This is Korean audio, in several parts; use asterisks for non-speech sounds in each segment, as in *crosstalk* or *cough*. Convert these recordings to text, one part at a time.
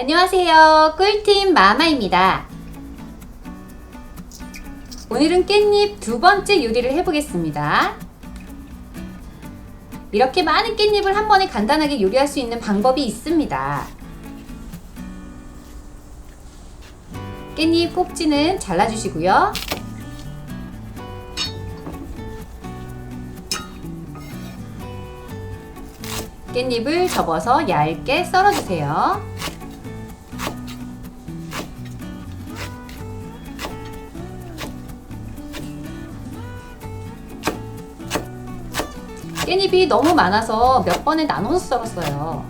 안녕하세요. 꿀팀 마마입니다. 오늘은 깻잎 두 번째 요리를 해보겠습니다. 이렇게 많은 깻잎을 한 번에 간단하게 요리할 수 있는 방법이 있습니다. 깻잎 꼭지는 잘라주시고요. 깻잎을 접어서 얇게 썰어주세요. 깻잎이 너무 많아서 몇 번에 나눠서 썰었어요.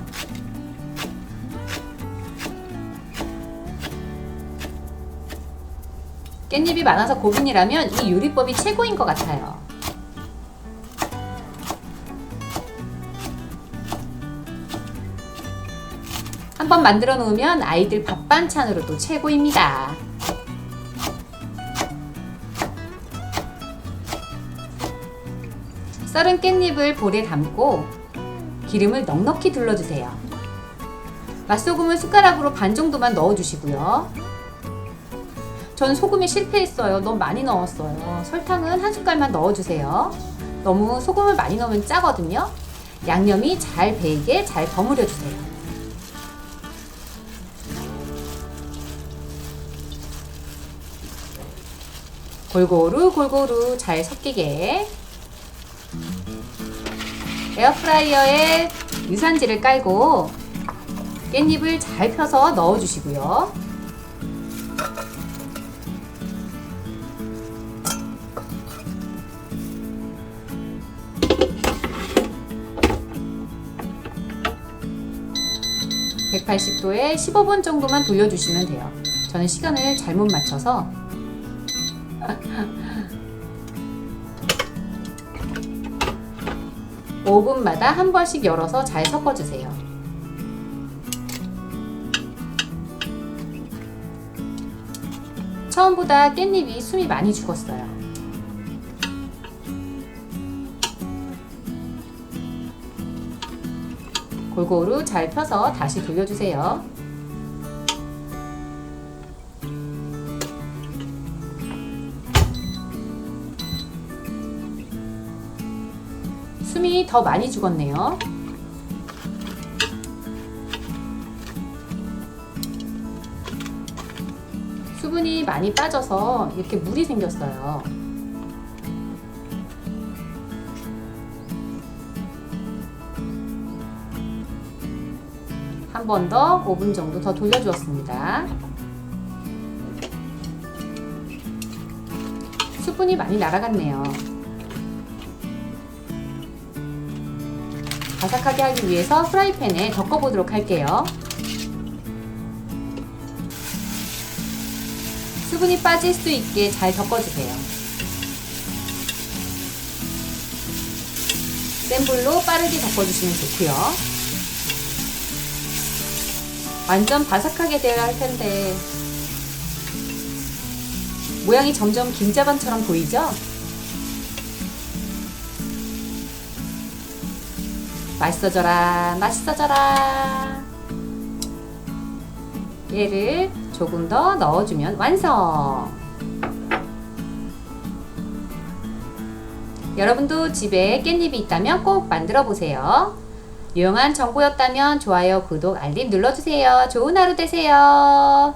깻잎이 많아서 고분이라면 이 요리법이 최고인 것 같아요. 한번 만들어 놓으면 아이들 밥 반찬으로도 최고입니다. 썰은 깻잎을 볼에 담고 기름을 넉넉히 둘러주세요. 맛소금을 숟가락으로 반 정도만 넣어주시고요. 전 소금에 실패했어요. 너무 많이 넣었어요. 설탕은 한 숟갈만 넣어주세요. 너무 소금을 많이 넣으면 짜거든요. 양념이 잘 배이게 잘 버무려 주세요. 골고루 골고루 잘 섞이게 에어프라이어에 유산지를 깔고 깻잎을 잘 펴서 넣어주시고요. (180도에) (15분) 정도만 돌려주시면 돼요 저는 시간을 잘못 맞춰서 *laughs* 5분마다 한 번씩 열어서 잘 섞어주세요. 처음보다 깻잎이 숨이 많이 죽었어요. 골고루 잘 펴서 다시 돌려주세요. 숨이 더 많이 죽었네요. 수분이 많이 빠져서 이렇게 물이 생겼어요. 한 번 더 5분 정도 더 돌려주었습니다. 수분이 많이 날아갔네요. 바삭하게 하기 위해서 프라이팬에 덮어보도록 할게요. 수분이 빠질 수 있게 잘 덮어주세요. 센 불로 빠르게 덮어주시면 좋고요. 완전 바삭하게 되어야 할 텐데 모양이 점점 김자반처럼 보이죠? 맛있어져라 맛있어져라. 얘를 조금 더 넣어주면 완성. 여러분도 집에 깻잎이 있다면 꼭 만들어 보세요. 유용한 정보였다면 좋아요 구독 알림 눌러주세요. 좋은 하루 되세요